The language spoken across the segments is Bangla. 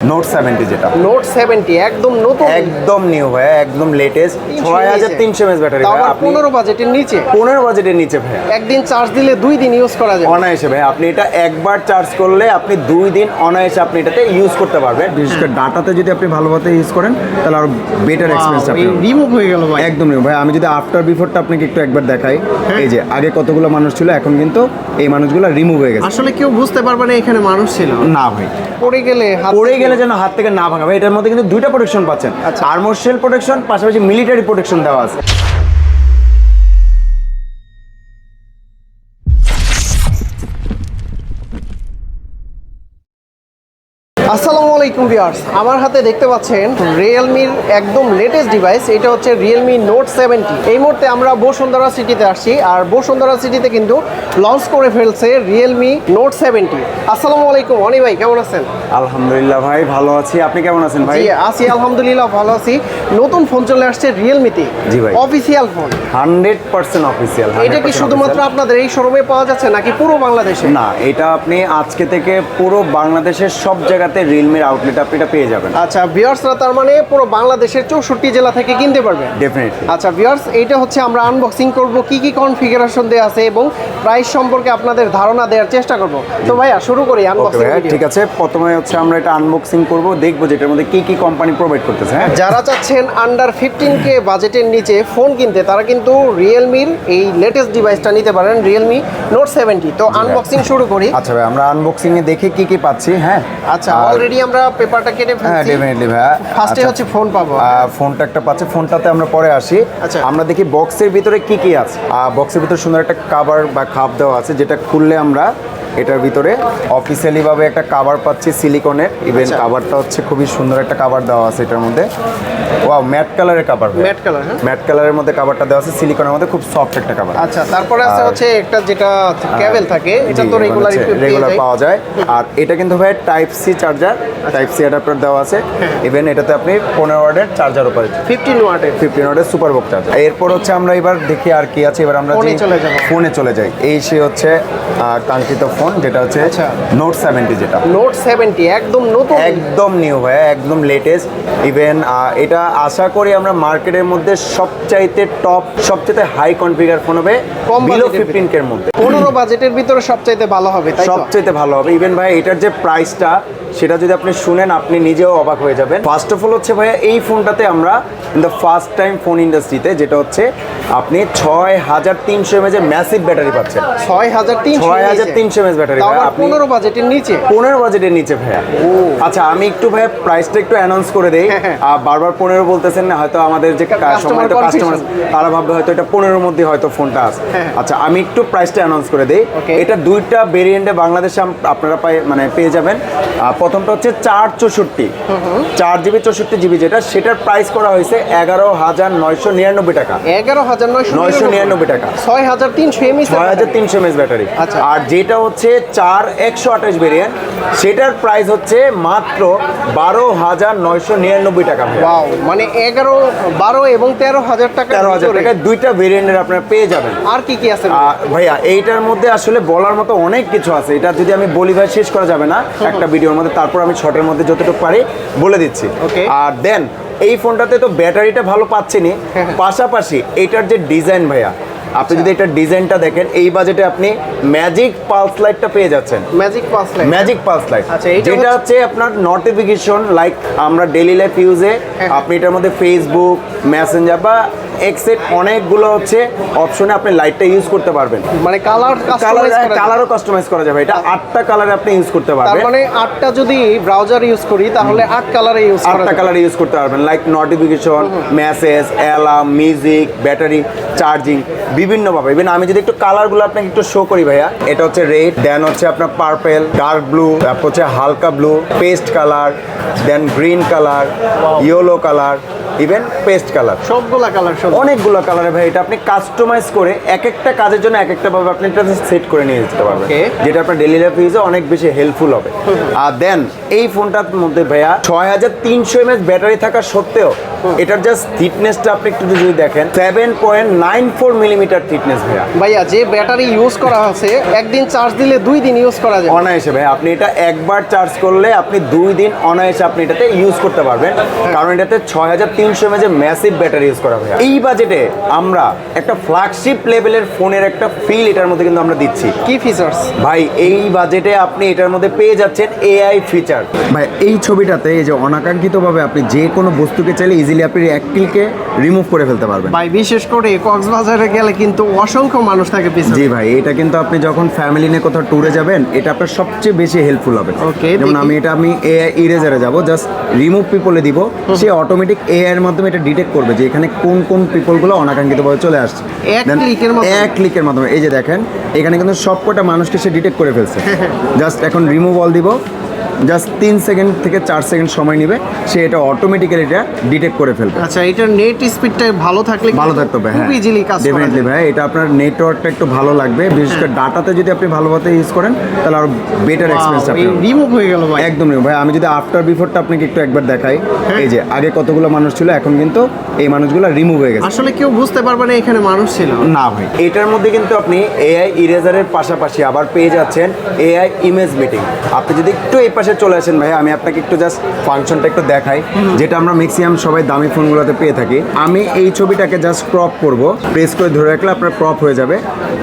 নোট সেভেন্টি যেটা। নোট সেভেন্টি একদম নতুন। একদম নিউ ভাইয়া একদম লেটেস্ট ছয় হাজার তিনশো এমএস ব্যাটারি ভাইয়া পনেরো বাজেটের নিচে। পনেরো বাজেটের নিচে ভাইয়া। একদিন চার্জ দিলে দুই দিন ইউজ করা যায় অনায়াসে ভাই আপনি এটা একবার চার্জ করলে আপনি দুই দিন অনায়াসে আপনি এটাতে ইউজ করতে পারবেন। বিশেষ করে ডাটাতে যদি আপনি ভালোভাবে ইউজ করেন তাহলে আরও বেটার এক্সপিরিয়েন্স আপনি রিমুভ হয়ে গেল ভাই। একদম নিউ ভাই আমি যদি আফটার বিফোরটা আপনাকে একটু একবার দেখাই হ্যাঁ। এই যে আগে কতগুলো মানুষ ছিল এখন কিন্তু এই মানুষগুলো রিমুভ হয়ে গেছে। আসলে কেউ বুঝতে পারবে না এখানে মানুষ ছিল। না ভাই। পড়ে গেলে পড়ে গেলে যেন হাত থেকে না ভাঙাবে এটার মধ্যে কিন্তু দুইটা প্রোটেকশন পাচ্ছেন। আর্মোর শেল প্রোটেকশন পাশাপাশি মিলিটারি প্রোটেকশন দেওয়া আছে। আসসালামু আলাইকুম ভিউয়ার্স। আমার হাতে দেখতে পাচ্ছেন রিয়েলমির একদম লেটেস্ট ডিভাইস এটা হচ্ছে রিয়েলমি নোট সেভেন্টি এই মুহূর্তে আমরা বসুন্ধরা সিটিতে আসছি আর বসুন্ধরা সিটিতে কিন্তু লঞ্চ করে ফেলছে রিয়েলমি নোট সেভেন্টি আসসালামু আলাইকুম অনি ভাই কেমন আছেন? আলহামদুলিল্লাহ ভাই ভালো আছি। আপনি কেমন আছেন ভাই? জি আছি আলহামদুলিল্লাহ ভালো আছি। নতুন ফোন চলে আসছে রিয়েলমিতে জি ভাই। Official phone hundred percent official এটা কি শুধুমাত্র আপনাদের এই শোরুমে পাওয়া যাচ্ছে নাকি পুরো বাংলাদেশে? না এটা আপনি আজকে থেকে পুরো বাংলাদেশের সব জায়গাতে রিয়েলমির আউটলেট আপনি এটা পেয়ে যাবেন। আচ্ছা ভিউয়ার্সরা তার মানে পুরো বাংলাদেশের চৌষট্টি জেলা থেকে কিনতে পারবেন ডেফিনেটলি আচ্ছা ভিউয়ার্স এইটা হচ্ছে আমরা আনবক্সিং করব কি কি কনফিগারেশন দেওয়া আছে এবং প্রাইস সম্পর্কে আপনাদের ধারণা দেওয়ার চেষ্টা করব। তো ভাইয়া শুরু করি আনবক্সিং ঠিক আছে। প্রথমে হচ্ছে আমরা এটা আনবক্সিং করব দেখব যেটার মধ্যে কি কি কোম্পানি প্রোভাইড করতেছে হ্যাঁ? যারা চাচ্ছেন আন্ডার ফিফটিন কে বাজেটের নিচে ফোন কিনতে তারা কিন্তু রিয়েলমির এই লেটেস্ট ডিভাইসটা নিতে পারেন রিয়েলমি নোট সেভেন্টি তো আনবক্সিং শুরু করি। আচ্ছা ভাই আমরা আনবক্সিং এ দেখে কি কি পাচ্ছি হ্যাঁ? আচ্ছা অলরেডি আমরা পেপারটা কেটে হ্যাঁ ডেফিনেটলি ভাইয়া। ফার্স্টে আচ্ছা। হচ্ছে ফোন পাবো ফোনটা একটা পাচ্ছে। ফোনটাতে আমরা পরে আসি। আচ্ছা। আমরা দেখি বক্সের ভিতরে কি কি আছে। বক্সের ভিতরে সুন্দর একটা কাভার বা খাপ দেওয়া আছে যেটা খুললে আমরা এটার ভিতরে অফিসিয়ালি ভাবে একটা কাভার পাচ্ছি সিলিকনের ইভেন। কাভারটা হচ্ছে খুবই সুন্দর একটা কাভার দেওয়া আছে এটার মধ্যে। ওয়াও ম্যাট কালারের কাভার ম্যাট কালার হ্যাঁ। ম্যাট কালারের মধ্যে কাভারটা দেওয়া আছে সিলিকনের মধ্যে খুব সফট একটা কাভার আচ্ছা তারপরে আছে হচ্ছে একটা যেটা কেবল থাকে এটা তো রেগুলার রেগুলার পাওয়া যায়। আর এটা কিন্তু ভাই type C charger. Type C adapter দেওয়া আছে। ইভেন এটাতে আপনি পনেরো ওয়ার্ডের চার্জারও পাচ্ছেন ফিফটিন ওয়াটের ফিফটিন ওয়াটের সুপার বক চার্জার এরপর হচ্ছে আমরা এবার দেখি আর কি আছে। এবার আমরা ফোনে চলে যাব। ফোনে চলে যাই। এই সে হচ্ছে কাঙ্ক্ষিত ফোন যেটা হচ্ছে আচ্ছা। নোট সেভেন্টি যেটা। নোট সেভেন্টি একদম নতুন। একদম নিউ ভাইয়া একদম লেটেস্ট ইভেন এটা আশা করি আমরা মার্কেটের মধ্যে সবচাইতে টপ সবচাইতে হাই কনফিগার ফোন হবে কম বিলো ফিফটিন কের মধ্যে। পনেরো বাজেটের ভিতরে সবচাইতে ভালো হবে সবচাইতে ভালো হবে। ইভেন ভাই এটার যে প্রাইসটা সেটা যদি আপনি শুনেন আপনি নিজেও অবাক হয়ে যাবেন। ফার্স্ট অফ অল হচ্ছে ভাইয়া এই ফোনটাতে আমরা in the first time phone ইন্ডাস্ট্রিতে যেটা হচ্ছে আপনি ছয় হাজার তিনশো এমএজের ম্যাসিভ ব্যাটারি পাচ্ছেন। ছয় হাজার তিনশো ছয় হাজার তিনশো এমএজ ব্যাটারি পনেরো বাজেটের নিচে? পনেরো বাজেটের নিচে ভাইয়া। আচ্ছা আমি একটু ভাইয়া প্রাইসটা একটু অ্যানাউন্স করে দেই। হ্যাঁ, হ্যাঁ। আর বারবার পনেরো বলতেছেন না হয়তো আমাদের যে সম্মানিত কাস্টমার তারা ভাববে হয়তো এটা পনেরোর মধ্যে হয়তো ফোনটা আছে। হ্যাঁ। আচ্ছা আমি একটু প্রাইসটা অ্যানাউন্স করে দেই। এটা দুইটা ভেরিয়েন্টে বাংলাদেশে আপনারা পাই মানে পেয়ে যাবেন। প্রথমটা হচ্ছে চার চৌষট্টি। চার জিবি চৌষট্টি জিবি যেটা সেটার প্রাইস করা হয়েছে এগারো হাজার নয়শো নিরানব্বই টাকা। এগারো হাজার নয়শো নিরানব্বই টাকা। ছয় হাজার তিনশো এমএস ছয় হাজার তিনশো এমএস ব্যাটারি আচ্ছা। আর যেটা হচ্ছে চার একশো আঠাশ ভেরিয়েন্ট সেটার প্রাইস হচ্ছে মাত্র বারো হাজার নয়শো নিরানব্বই টাকা। মানে এগারো বারো এবং তেরো হাজার টাকা তেরো হাজার টাকায় দুইটা ভেরিয়েন্টের আপনারা পেয়ে যাবেন। আর কি কি আছে ভাইয়া? এইটার মধ্যে আসলে বলার মতো অনেক কিছু আছে। এটা যদি আমি বলি ভাই শেষ করা যাবে না। একটা ভিডিওর মধ্যে তারপর আমি শর্টের মধ্যে যতটুকু পারি বলে দিচ্ছি. আর দেন এই ফোনটাতে তো ব্যাটারিটা ভালো পাচ্ছেনই হ্যাঁ, হ্যাঁ। পাশাপাশি এটার যে ডিজাইন ভাইয়া আপনি যদি এটার ডিজাইনটা দেখেন এই বাজেটে আপনি ম্যাজিক পালস লাইটটা পেয়ে যাচ্ছেন magic pulse light magic pulse light আচ্ছা, এইটা যেটা হচ্ছে- আপনার নোটিফিকেশন লাইক আমরা ডেইলি লাইফ ইউজে হ্যাঁ। আপনি এটার মধ্যে ফেসবুক মেসেঞ্জার বা এক্সেট অনেকগুলো হচ্ছে অপশনে আপনি লাইটটা ইউজ করতে পারবেন। মানে কালার কালার। কালারও কাস্টমাইজ করা যাবে। এটা আটটা কালারে আপনি ইউজ করতে পারবেন। মানে আটটা যদি ব্রাউজার ইউজ করি তাহলে আট কালারে ইউজ আটটা। কালার ইউজ করতে পারবেন। Like notification message alarm music battery charging বিভিন্নভাবে। ইভেন আমি যদি একটু কালারগুলো আপনাকে একটু শো করি ভাইয়া এটা হচ্ছে রেড দেন হচ্ছে আপনার পার্পেল ডার্ক ব্লু তারপর হচ্ছে হালকা blue paste colour then green colour yellow colour even paste colour সবগুলা কালার সব অনেকগুলো কালারে ভাই এটা আপনি কাস্টমাইজ করে এক একটা কাজের জন্য এক একটা ভাবে আপনি এটা সেট করে নিয়ে যেতে পারবেন. যেটা আপনার ডেলি লাইফ ইউজে অনেক বেশি হেল্পফুল হবে। আর দেন এই ফোনটার মধ্যে ভাইয়া ছয় হাজার তিনশো এমএচ ব্যাটারি থাকা সত্ত্বেও এটার জাস্ট থিকনেসটা আপনি একটু যদি দেখেন seven point nine four millimetre thickness ভাইয়া। ভাইয়া যে ব্যাটারি ইউজ করা আছে একদিন চার্জ দিলে দুই দিন ইউজ করা যায় অনায়াসে ভাই আপনি এটা একবার চার্জ করলে আপনি দুই দিন অনায়াসে আপনি এটাতে ইউজ করতে পারবেন। কারণ এটাতে ছয় হাজার তিনশো তিনশো এমএজের ম্যাসিভ ব্যাটারি ইউজ করা হয় এই বাজেটে আমরা একটা ফ্ল্যাগশিপ লেভেলের ফোনের একটা ফিল এটার মধ্যে কিন্তু আমরা দিচ্ছি। কি ফিচার্স ভাই এই বাজেটে আপনি এটার মধ্যে পেয়ে যাচ্ছেন এআই ফিচার ভাই এই ছবিটাতে এই যে অনাকাঙ্ক্ষিতভাবে আপনি যে কোনো বস্তুকে চাইলে ইজিলি আপনি এক ক্লিকে রিমুভ করে ফেলতে পারবেন। ভাই বিশেষ করে কক্সবাজারে গেলে কিন্তু অসংখ্য মানুষ থাকে পিছনে। জি ভাই এটা কিন্তু আপনি যখন ফ্যামিলি নিয়ে কোথাও ট্যুরে যাবেন এটা আপনার সবচেয়ে বেশি হেল্পফুল হবে। ওকে যেমন আমি এটা আমি এআই ইরেজারে যাব জাস্ট রিমুভ পিপলে দিব সে অটোমেটিক এআই এর মাধ্যমে এটা ডিটেক্ট করবে যে এখানে কোন কোন পিপলগুলো অনাকাঙ্ক্ষিতভাবে চলে আসছে? এক ক্লিকের মাধ্যমে। এই যে দেখেন এখানে কিন্তু সবকটা মানুষকে সে ডিটেক্ট করে ফেলছে। জাস্ট এখন রিমুভ অল দিব। জাস্ট তিন সেকেন্ড থেকে চার সেকেন্ড সময় নেবে সে এটা অটোমেটিক্যালি এটা ডিটেক্ট করে ফেলবে। আচ্ছা এটার নেট স্পিডটা ভালো থাকলে ভালো থাকতে হবে হ্যাঁ। খুব ইজিলি কাজ ডেফিনেটলি ভাই এটা আপনার নেটওয়ার্কটা একটু ভালো লাগবে। বিশেষ করে ডাটাতে যদি আপনি ভালোভাবে ইউজ করেন তাহলে আরও বেটার এক্সপিরিয়েন্স আপনি রিমুভ হয়ে গেল ভাই। একদম ভাই আমি যদি আফটার বিফোরটা আপনাকে একটু একবার দেখাই হ্যাঁ। এই যে আগে কতগুলো মানুষ ছিল এখন কিন্তু এই মানুষগুলো রিমুভ হয়ে গেছে। আসলে কেউ বুঝতে পারবে না এখানে মানুষ ছিল। না ভাই এটার মধ্যে কিন্তু আপনি এআই ইরেজারের পাশাপাশি আবার পেয়ে যাচ্ছেন এআই ইমেজ মিটিং আপনি যদি একটু এই পাশে চলে আসেন ভাই আমি আপনাকে একটু জাস্ট ফাংশনটা একটু দেখাই যেটা আমরা ম্যাক্সিমাম সবাই দামি ফোনগুলোতে পেয়ে থাকি। আমি এই ছবিটাকে জাস্ট ক্রপ করব প্রেস করে ধরে রাখলে আপনার ক্রপ হয়ে যাবে।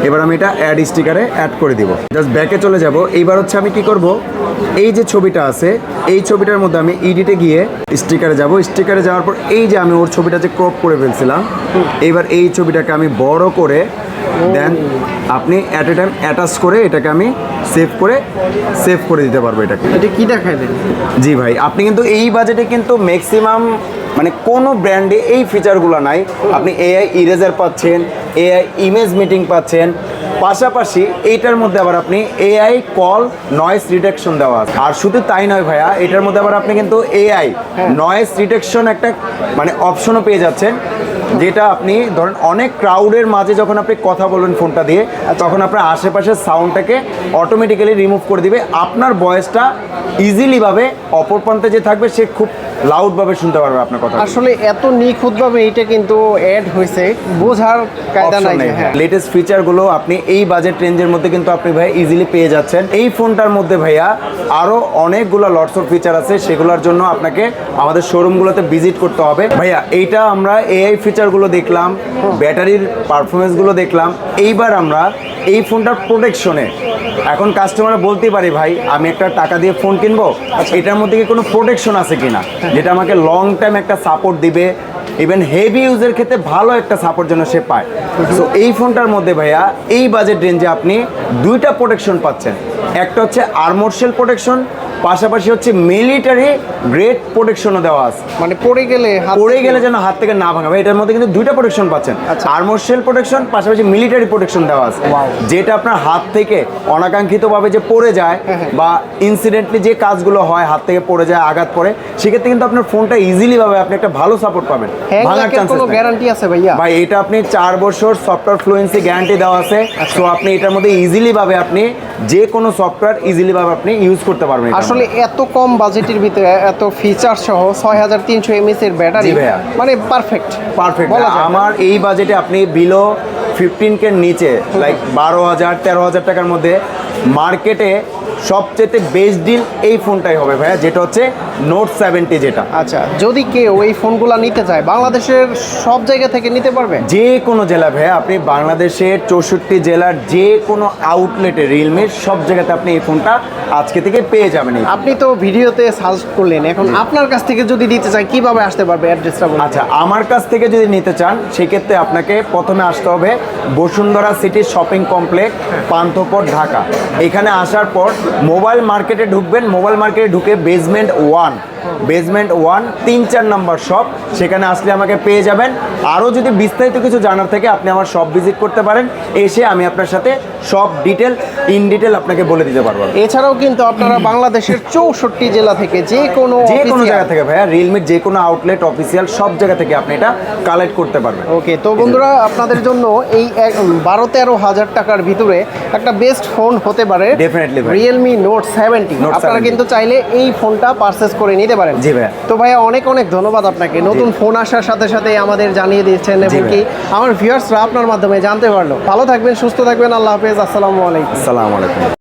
এবার আমি এটা অ্যাড স্টিকারে অ্যাড করে দিব। জাস্ট ব্যাকে চলে যাব। এইবার হচ্ছে আমি কি করব এই যে ছবিটা আছে এই ছবিটার মধ্যে আমি ইডিটে গিয়ে স্টিকারে যাব। স্টিকারে যাওয়ার পর এই যে আমি ওর ছবিটা যে ক্রপ করে ফেলছিলাম এইবার এই ছবিটাকে আমি বড় করে দেন আপনি অ্যাট এ টাইম অ্যাটাচ করে এটাকে আমি সেভ করে সেভ করে দিতে পারব এটাকে। এটা কি দেখায় জি ভাই আপনি কিন্তু এই বাজেটে কিন্তু ম্যাক্সিমাম মানে কোনো ব্র্যান্ডে এই ফিচারগুলো নাই। আপনি এআই ইরেজার পাচ্ছেন এআই ইমেজ মিটিং পাচ্ছেন। পাশাপাশি এইটার মধ্যে আবার আপনি এআই কল নয়েস রিডাকশন দেওয়া আছে। আর শুধু তাই নয় ভাইয়া এটার মধ্যে আবার আপনি কিন্তু এআই নয়েস রিডাকশন একটা মানে অপশনও পেয়ে যাচ্ছেন। যেটা আপনি ধরেন অনেক ক্রাউডের মাঝে যখন আপনি কথা বলবেন ফোনটা দিয়ে তখন আপনার আশেপাশের সাউন্ডটাকে অটোমেটিক্যালি রিমুভ করে দিবে। আপনার ভয়েসটা ইজিলিভাবে অপর প্রান্তে যে থাকবে সে খুব লাউডভাবে শুনতে পারবে আপনার কথা আসলে এত নিখুঁতভাবে এটা কিন্তু অ্যাড হয়েছে বোঝার কায়দা নাই হ্যাঁ। লেটেস্ট ফিচারগুলো আপনি এই বাজেট রেঞ্জের মধ্যে কিন্তু আপনি ভাই ইজিলি পেয়ে যাচ্ছেন। এই ফোনটার মধ্যে ভাইয়া আরও অনেকগুলো লটস অফ ফিচার আছে সেগুলোর জন্য আপনাকে আমাদের শোরুমগুলোতে ভিজিট করতে হবে। ভাইয়া এইটা আমরা এআই ফিচারগুলো দেখলাম ব্যাটারির পারফরমেন্সগুলো দেখলাম এইবার আমরা এই ফোনটার প্রোটেকশনে এখন কাস্টমার বলতে পারি ভাই আমি একটা টাকা দিয়ে ফোন কিনবো? এটার মধ্যে কি কোনো প্রোটেকশন আছে কিনা? যেটা আমাকে লং টাইম একটা সাপোর্ট দিবে ইভেন হেভি ইউজের ক্ষেত্রে ভালো একটা সাপোর্ট যেন সে পায়। সো এই ফোনটার মধ্যে ভাইয়া এই বাজেট রেঞ্জে আপনি দুইটা প্রোটেকশন পাচ্ছেন। একটা হচ্ছে আর্মোরশেল প্রোটেকশন পাশাপাশি হচ্ছে মিলিটারি গ্রেড প্রোটেকশনও দেওয়া আছে। মানে পড়ে গেলে পড়ে গেলে যেন হাত থেকে না ভাঙা। এটার মধ্যে কিন্তু দুইটা প্রোটেকশন পাচ্ছেন। আচ্ছা। আর্মোরশেল প্রোটেকশন পাশাপাশি মিলিটারি প্রোটেকশন দেওয়া আছে। যেটা আপনার হাত থেকে অনাকাঙ্ক্ষিতভাবে যে পড়ে যায় হ্যাঁ, হ্যাঁ। বা ইনসিডেন্টলি যে কাজগুলো হয় হাত থেকে পড়ে যায় আঘাত পড়ে সেক্ষেত্রে কিন্তু আপনার ফোনটা ইজিলি ভাবে আপনি একটা ভালো সাপোর্ট পাবেন। ভাঙার কোনো গ্যারান্টি আছে ভাইয়া? ভাই এটা আপনি চার বছর সফটওয়্যার ফ্লুয়েন্সি গ্যারান্টি দেওয়া আছে। আচ্ছা। সো আপনি এটার মধ্যে ইজিলি ভাবে আপনি যে কোনো সফটওয়্যার ইজিলি ভাবে আপনি ইউজ করতে পারবেন আসলে এত কম বাজেটের ভিতরে এত ফিচার সহ ছয় হাজার তিনশো এমএস এর ব্যাটারি মানে পারফেক্ট পারফেক্ট। আমার এই বাজেটে আপনি বিলো ফিফটিন কে নিচে লাইক বারো হাজার তেরো হাজার টাকার মধ্যে মার্কেটে সবচেয়ে বেস্ট ডিল এই ফোনটাই হবে ভাইয়া যেটা হচ্ছে নোট সেভেন্টি যেটা। আচ্ছা যদি কেউ এই ফোনগুলো নিতে চায় বাংলাদেশের সব জায়গা থেকে নিতে পারবে? যে কোনো জেলা ভাইয়া আপনি বাংলাদেশের চৌষট্টি জেলার যে কোনো আউটলেটে রিয়েলমির সব জায়গাতে আপনি এই ফোনটা আজকে থেকে পেয়ে যাবেন আপনি তো ভিডিওতে সাজেস্ট করলেন এখন আপনার কাছ থেকে যদি দিতে চায় কীভাবে আসতে পারবে অ্যাড্রেসটা বলুন? আচ্ছা আমার কাছ থেকে যদি নিতে চান সেক্ষেত্রে আপনাকে প্রথমে আসতে হবে Bashundhara city shopping complex Panthapath Dhaka. এখানে আসার পর মোবাইল মার্কেটে ঢুকবেন মোবাইল মার্কেটে ঢুকে বেসমেন্ট ওয়ান বেসমেন্ট ওয়ান তিন চার নাম্বার শপ সেখানে আসলে আমাকে পেয়ে যাবেন। আরও যদি বিস্তারিত কিছু জানার থেকে আপনি আমার শপ ভিজিট করতে পারেন। এসে আমি আপনার সাথে সব ডিটেল ইন ডিটেল আপনাকে বলে দিতে পারব। এছাড়াও কিন্তু আপনারা বাংলাদেশের চৌষট্টি জেলা থেকে যে কোনো যে কোনো জায়গা থেকে ভাইয়া রিয়েলমির যে কোনো আউটলেট অফিসিয়াল সব জায়গা থেকে আপনি এটা কালেক্ট করতে পারবেন। ওকে তো বন্ধুরা আপনাদের জন্য এই বারো তেরো হাজার টাকার ভিতরে একটা বেস্ট ফোন হতে পারে ডেফিনেটলি রিয়েলমি নোট সেভেন্টি আপনারা কিন্তু চাইলে এই ফোনটা পারচেস করে নিতে পারেন। জি ভাইয়া। তো ভাইয়া অনেক অনেক ধন্যবাদ আপনাকে। নতুন ফোন আসার সাথে সাথে আমাদের জানিয়ে দিয়েছেন এবং কি আমার ভিউয়ার্সরা আপনার মাধ্যমে জানতে পারল। ভালো থাকবেন সুস্থ থাকবেন আল্লাহ হাফেজ আসসালামু আলাইকুম। আসসালামু আলাইকুম।